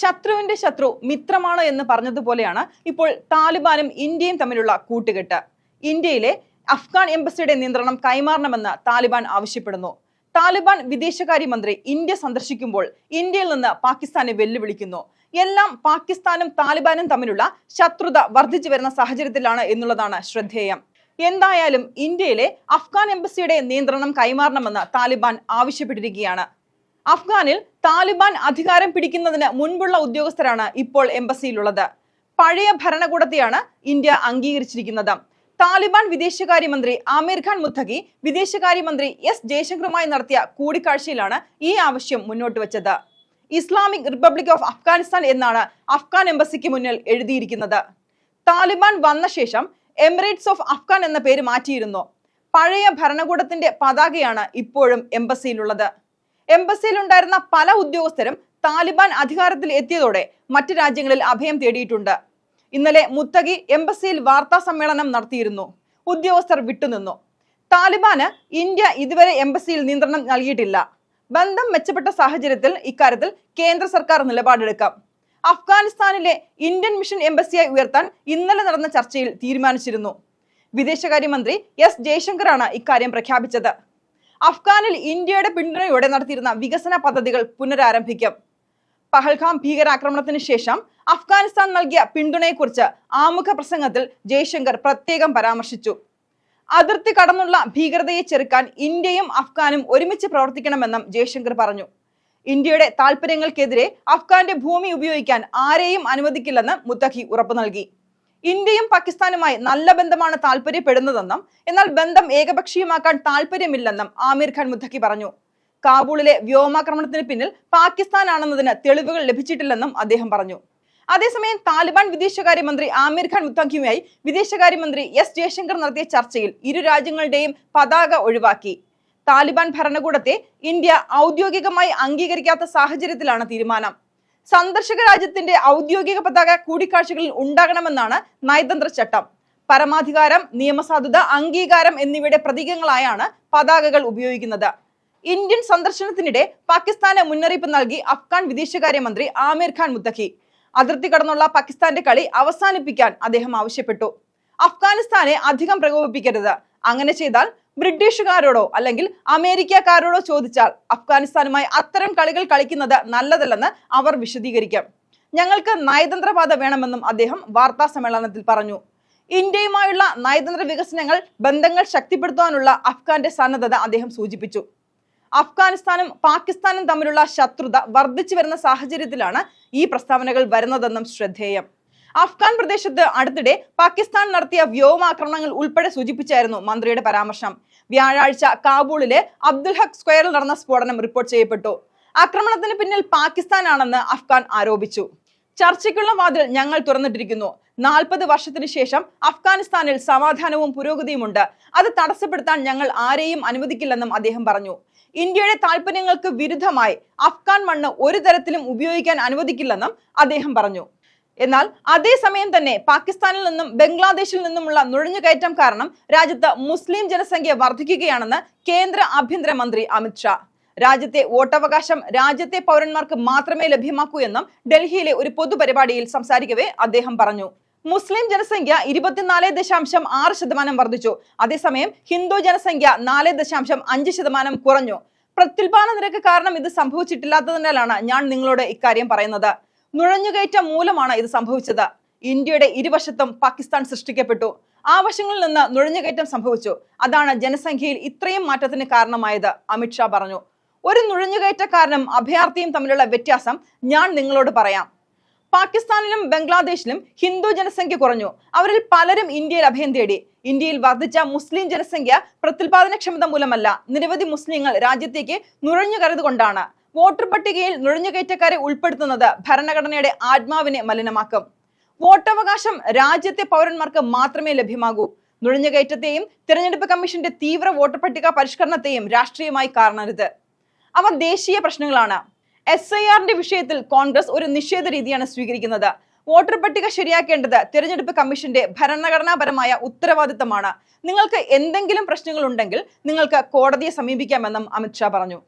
ശത്രുവിന്റെ ശത്രു മിത്രമാണ് എന്ന് പറഞ്ഞതുപോലെയാണ് ഇപ്പോൾ താലിബാനും ഇന്ത്യയും തമ്മിലുള്ള കൂട്ടുകെട്ട്. ഇന്ത്യയിലെ അഫ്ഗാൻ എംബസിയുടെ നിയന്ത്രണം കൈമാറണമെന്ന് താലിബാൻ ആവശ്യപ്പെടുന്നു. താലിബാൻ വിദേശകാര്യമന്ത്രി ഇന്ത്യ സന്ദർശിക്കുമ്പോൾ ഇന്ത്യയിൽ നിന്ന് പാകിസ്ഥാനെ വെല്ലുവിളിക്കുന്നു. എല്ലാം പാകിസ്ഥാനും താലിബാനും തമ്മിലുള്ള ശത്രുത വർദ്ധിച്ചു വരുന്ന സാഹചര്യത്തിലാണ് എന്നുള്ളതാണ് ശ്രദ്ധേയം. എന്തായാലും ഇന്ത്യയിലെ അഫ്ഗാൻ എംബസിയുടെ നിയന്ത്രണം കൈമാറണമെന്ന് താലിബാൻ ആവശ്യപ്പെട്ടിരിക്കുകയാണ്. അഫ്ഗാനിൽ താലിബാൻ അധികാരം പിടിക്കുന്നതിന് മുൻപുള്ള ഉദ്യോഗസ്ഥരാണ് ഇപ്പോൾ എംബസിയിലുള്ളത്. പഴയ ഭരണകൂടത്തെയാണ് ഇന്ത്യ അംഗീകരിച്ചിരിക്കുന്നത്. താലിബാൻ വിദേശകാര്യമന്ത്രി ആമീർ ഖാൻ മുത്തഖി വിദേശകാര്യമന്ത്രി എസ് ജയശങ്കറുമായി നടത്തിയ കൂടിക്കാഴ്ചയിലാണ് ഈ ആവശ്യം മുന്നോട്ട് വച്ചത്. ഇസ്ലാമിക് റിപ്പബ്ലിക് ഓഫ് അഫ്ഗാനിസ്ഥാൻ എന്നാണ് അഫ്ഗാൻ എംബസിക്ക് മുന്നിൽ എഴുതിയിരിക്കുന്നത്. താലിബാൻ വന്ന ശേഷം എമിറേറ്റ്സ് ഓഫ് അഫ്ഗാൻ എന്ന പേര് മാറ്റിയിരുന്നു. പഴയ ഭരണകൂടത്തിന്റെ പതാകയാണ് ഇപ്പോഴും എംബസിയിലുള്ളത്. എംബസിയിൽ ഉണ്ടായിരുന്ന പല ഉദ്യോഗസ്ഥരും താലിബാൻ അധികാരത്തിൽ എത്തിയതോടെ മറ്റ് രാജ്യങ്ങളിൽ അഭയം തേടിയിട്ടുണ്ട്. ഇന്നലെ മുത്തഗി എംബസിയിൽ വാർത്താ സമ്മേളനം നടത്തിയിരുന്നു. ഉദ്യോഗസ്ഥർ വിട്ടുനിന്നു. താലിബാന് ഇന്ത്യ ഇതുവരെ എംബസിയിൽ നിയന്ത്രണം നൽകിയിട്ടില്ല. ബന്ധം മെച്ചപ്പെട്ട സാഹചര്യത്തിൽ ഇക്കാര്യത്തിൽ കേന്ദ്ര സർക്കാർ നിലപാടെടുക്കാം. അഫ്ഗാനിസ്ഥാനിലെ ഇന്ത്യൻ മിഷൻ എംബസിയായി ഉയർത്താൻ ഇന്നലെ നടന്ന ചർച്ചയിൽ തീരുമാനിച്ചിരുന്നു. വിദേശകാര്യമന്ത്രി എസ് ജയശങ്കറാണ് ഇക്കാര്യം പ്രഖ്യാപിച്ചത്. അഫ്ഗാനിൽ ഇന്ത്യയുടെ പിന്തുണയോടെ നടത്തിയിരുന്ന വികസന പദ്ധതികൾ പുനരാരംഭിക്കും. പഹൽഗാം ഭീകരാക്രമണത്തിന് ശേഷം അഫ്ഗാനിസ്ഥാൻ നൽകിയ പിന്തുണയെക്കുറിച്ച് ആമുഖ പ്രസംഗത്തിൽ ജയശങ്കർ പ്രത്യേകം പരാമർശിച്ചു. അതിർത്തി കടന്നുള്ള ഭീകരതയെ ചെറുക്കാൻ ഇന്ത്യയും അഫ്ഗാനും ഒരുമിച്ച് പ്രവർത്തിക്കണമെന്നും ജയശങ്കർ പറഞ്ഞു. ഇന്ത്യയുടെ താൽപര്യങ്ങൾക്കെതിരെ അഫ്ഗാന്റെ ഭൂമി ഉപയോഗിക്കാൻ ആരെയും അനുവദിക്കില്ലെന്ന് മുത്തഖി ഉറപ്പു നൽകി ഇന്ത്യയും പാകിസ്ഥാനുമായി നല്ല ബന്ധമാണ് താല്പര്യപ്പെടുന്നതെന്നും എന്നാൽ ബന്ധം ഏകപക്ഷീയമാക്കാൻ താല്പര്യമില്ലെന്നും ആമിർ ഖാൻ മുത്തക്കി പറഞ്ഞു. കാബൂളിലെ വ്യോമാക്രമണത്തിന് പിന്നിൽ പാകിസ്ഥാനാണെന്നതിന് തെളിവുകൾ ലഭിച്ചിട്ടില്ലെന്നും അദ്ദേഹം പറഞ്ഞു. അതേസമയം താലിബാൻ വിദേശകാര്യമന്ത്രി ആമിർ ഖാൻ മുത്തഖിയുമായി വിദേശകാര്യമന്ത്രി എസ് ജയശങ്കർ നടത്തിയ ചർച്ചയിൽ ഇരു രാജ്യങ്ങളുടെയും പതാക ഒഴിവാക്കി. താലിബാൻ ഭരണകൂടത്തെ ഇന്ത്യ ഔദ്യോഗികമായി അംഗീകരിക്കാത്ത സാഹചര്യത്തിലാണ് തീരുമാനം. സന്ദർശക രാജ്യത്തിന്റെ ഔദ്യോഗിക പതാക കൂടിക്കാഴ്ചകളിൽ ഉണ്ടാകണമെന്നാണ് നയതന്ത്ര ചട്ടം. പരമാധികാരം നിയമസാധുത അംഗീകാരം എന്നിവയുടെ പ്രതീകങ്ങളായാണ് പതാകകൾ ഉപയോഗിക്കുന്നത്. ഇന്ത്യൻ സന്ദർശനത്തിനിടെ പാകിസ്ഥാന് മുന്നറിയിപ്പ് നൽകി അഫ്ഗാൻ വിദേശകാര്യമന്ത്രി ആമിർ ഖാൻ മുത്തഖി. അതിർത്തി കടന്നുള്ള പാകിസ്ഥാന്റെ കളി അവസാനിപ്പിക്കാൻ അദ്ദേഹം ആവശ്യപ്പെട്ടു. അഫ്ഗാനിസ്ഥാനെ അധികം പ്രകോപിപ്പിക്കരുത്. അങ്ങനെ ചെയ്താൽ ബ്രിട്ടീഷുകാരോടോ അല്ലെങ്കിൽ അമേരിക്കക്കാരോടോ ചോദിച്ചാൽ അഫ്ഗാനിസ്ഥാനുമായി അത്തരം കളികൾ കളിക്കുന്നത് നല്ലതല്ലെന്ന് അവർ വിശദീകരിക്കാം. ഞങ്ങൾക്ക് നയതന്ത്രപാത വേണമെന്നും അദ്ദേഹം വാർത്താ സമ്മേളനത്തിൽ പറഞ്ഞു. ഇന്ത്യയുമായുള്ള നയതന്ത്ര വികസനങ്ങൾ ബന്ധങ്ങൾ ശക്തിപ്പെടുത്താനുള്ള അഫ്ഗാന്റെ സന്നദ്ധത അദ്ദേഹം സൂചിപ്പിച്ചു. അഫ്ഗാനിസ്ഥാനും പാകിസ്ഥാനും തമ്മിലുള്ള ശത്രുത വർദ്ധിച്ചു വരുന്ന സാഹചര്യത്തിലാണ് ഈ പ്രസ്താവനകൾ വരുന്നതെന്നും ശ്രദ്ധേയം. അഫ്ഗാൻ പ്രദേശത്ത് അടുത്തിടെ പാകിസ്ഥാൻ നടത്തിയ വ്യോമാക്രമണങ്ങൾ ഉൾപ്പെടെ സൂചിപ്പിച്ചായിരുന്നു മന്ത്രിയുടെ പരാമർശം. വ്യാഴാഴ്ച കാബൂളിലെ അബ്ദുൽ ഹക് സ്ക്വയറിൽ നടന്ന സ്ഫോടനം റിപ്പോർട്ട് ചെയ്യപ്പെട്ടു. ആക്രമണത്തിന് പിന്നിൽ പാകിസ്ഥാനാണെന്ന് അഫ്ഗാൻ ആരോപിച്ചു. ചർച്ചയ്ക്കുള്ള വാതിൽ ഞങ്ങൾ തുറന്നിട്ടിരിക്കുന്നു. നാൽപ്പത് വർഷത്തിന് ശേഷം അഫ്ഗാനിസ്ഥാനിൽ സമാധാനവും പുരോഗതിയുമുണ്ട്. അത് തടസ്സപ്പെടുത്താൻ ഞങ്ങൾ ആരെയും അനുവദിക്കില്ലെന്നും അദ്ദേഹം പറഞ്ഞു. ഇന്ത്യയുടെ താൽപര്യങ്ങൾക്ക് വിരുദ്ധമായി അഫ്ഗാൻ മണ്ണ് ഒരു തരത്തിലും ഉപയോഗിക്കാൻ അനുവദിക്കില്ലെന്നും അദ്ദേഹം പറഞ്ഞു. എന്നാൽ അതേസമയം തന്നെ പാകിസ്ഥാനിൽ നിന്നും ബംഗ്ലാദേശിൽ നിന്നുമുള്ള നുഴഞ്ഞുകയറ്റം കാരണം രാജ്യത്ത് മുസ്ലിം ജനസംഖ്യ വർദ്ധിക്കുകയാണെന്ന് കേന്ദ്ര ആഭ്യന്തരമന്ത്രി അമിത്ഷാ രാജ്യത്തെ വോട്ടവകാശം രാജ്യത്തെ പൗരന്മാർക്ക് മാത്രമേ ലഭ്യമാക്കൂ എന്നും ഡൽഹിയിലെ ഒരു പൊതുപരിപാടിയിൽ സംസാരിക്കവേ അദ്ദേഹം പറഞ്ഞു. മുസ്ലിം ജനസംഖ്യ ഇരുപത്തിനാല് ദശാംശം ആറ് ശതമാനം വർദ്ധിച്ചു. അതേസമയം ഹിന്ദു ജനസംഖ്യ നാല് ദശാംശം അഞ്ച് ശതമാനം കുറഞ്ഞു. പ്രത്യുൽപാദന നിരക്ക് കാരണം ഇത് സംഭവിച്ചിട്ടില്ലാത്തതിനാലാണ് ഞാൻ നിങ്ങളോട് ഇക്കാര്യം പറയുന്നത്. നുഴഞ്ഞുകയറ്റം മൂലമാണ് ഇത് സംഭവിച്ചത്. ഇന്ത്യയുടെ ഇരുവശത്തും പാകിസ്ഥാൻ സൃഷ്ടിക്കപ്പെട്ടു. ആ വശങ്ങളിൽ നിന്ന് നുഴഞ്ഞുകയറ്റം സംഭവിച്ചു. അതാണ് ജനസംഖ്യയിൽ ഇത്രയും മാറ്റത്തിന് കാരണമായത് അമിത്ഷാ പറഞ്ഞു. ഒരു നുഴഞ്ഞുകയറ്റക്കാരനും അഭയാർത്ഥിയും തമ്മിലുള്ള വ്യത്യാസം ഞാൻ നിങ്ങളോട് പറയാം. പാകിസ്ഥാനിലും ബംഗ്ലാദേശിലും ഹിന്ദു ജനസംഖ്യ കുറഞ്ഞു. അവരിൽ പലരും ഇന്ത്യയിൽ അഭയം തേടി. ഇന്ത്യയിൽ വർദ്ധിച്ച മുസ്ലിം ജനസംഖ്യ പ്രത്യുൽപാദനക്ഷമത മൂലമല്ല. നിരവധി മുസ്ലിങ്ങൾ രാജ്യത്തേക്ക് നുഴഞ്ഞു കൊണ്ടാണ് വോട്ടർ പട്ടികയിൽ നുഴഞ്ഞുകയറ്റക്കാരെ ഉൾപ്പെടുത്തുന്നത് ഭരണഘടനയുടെ ആത്മാവിനെ മലിനമാക്കും. വോട്ടവകാശം രാജ്യത്തെ പൗരന്മാർക്ക് മാത്രമേ ലഭ്യമാകൂ. നുഴഞ്ഞുകയറ്റത്തെയും തിരഞ്ഞെടുപ്പ് കമ്മീഷന്റെ തീവ്ര വോട്ടർ പട്ടിക പരിഷ്കരണത്തെയും രാഷ്ട്രീയമായി കാണരുത് അവ ദേശീയ പ്രശ്നങ്ങളാണ്. എസ് ഐ ആറിന്റെ വിഷയത്തിൽ കോൺഗ്രസ് ഒരു നിഷേധ രീതിയാണ് സ്വീകരിക്കുന്നത്. വോട്ടർ പട്ടിക ശരിയാക്കേണ്ടത് തിരഞ്ഞെടുപ്പ് കമ്മീഷന്റെ ഭരണഘടനാപരമായ ഉത്തരവാദിത്തമാണ്. നിങ്ങൾക്ക് എന്തെങ്കിലും പ്രശ്നങ്ങൾ ഉണ്ടെങ്കിൽ നിങ്ങൾക്ക് കോടതിയെ സമീപിക്കാമെന്നും അമിത്ഷാ പറഞ്ഞു.